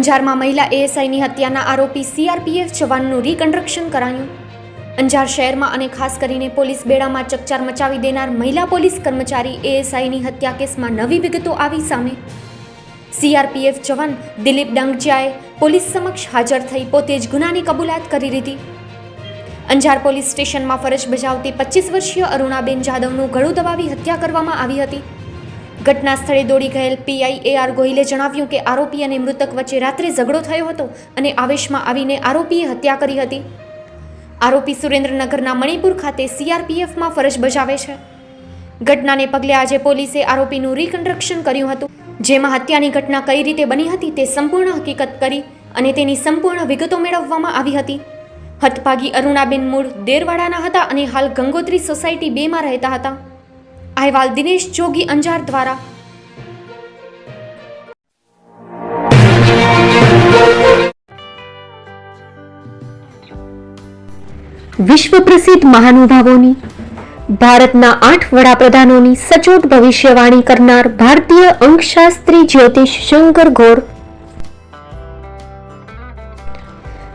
અંજારમાં મહિલા એએસઆઈની હત્યાના આરોપી સીઆરપીએફ જવાનનું રીકન્સ્ટ્રક્શન કરાયું. અંજાર શહેરમાં અને ખાસ કરીને પોલીસ બેડામાં ચકચાર મચાવી દેનાર મહિલા પોલીસ કર્મચારી એએસઆઈની હત્યા કેસમાં નવી વિગતો આવી સામે. સીઆરપીએફ જવાન દિલીપ ડાંગજિયાએ પોલીસ સમક્ષ હાજર થઈ પોતે જ ગુનાની કબૂલાત કરી દીધી અંજાર પોલીસ સ્ટેશનમાં ફરજ બજાવતી પચીસ વર્ષીય અરુણાબેન જાદવનું ગળું દબાવી હત્યા કરવામાં આવી હતી. ઘટના સ્થળે દોડી ગયેલ પીઆઈ એ આર ગોહિલે જણાવ્યું કે આરોપી અને મૃતક વચ્ચે રાત્રે ઝઘડો થયો હતો અને આવેશમાં આવીને આરોપીએ હત્યા કરી હતી. આરોપી સુરેન્દ્રનગરના મણિપુર ખાતે સીઆરપીએફમાં ફરજ બજાવે છે. ઘટનાને પગલે આજે પોલીસે આરોપીનું રિકન્સ્ટ્રક્શન કર્યું હતું, જેમાં હત્યાની ઘટના કઈ રીતે બની હતી તે સંપૂર્ણ હકીકત કરી અને તેની સંપૂર્ણ વિગતો મેળવવામાં આવી હતી. હતભાગી અરુણાબેન મૂળ દેરવાડાના હતા અને હાલ ગંગોત્રી સોસાયટી બેમાં રહેતા હતા. અહેવાલ દિનેશ જોગી, અંજાર દ્વારા. વિશ્વ પ્રસિદ્ધ મહાનુભાવોની, ભારતના આઠ વડાપ્રધાનોની સચોટ ભવિષ્યવાણી કરનાર ભારતીય અંકશાસ્ત્રી જ્યોતિષ શંકર ગોર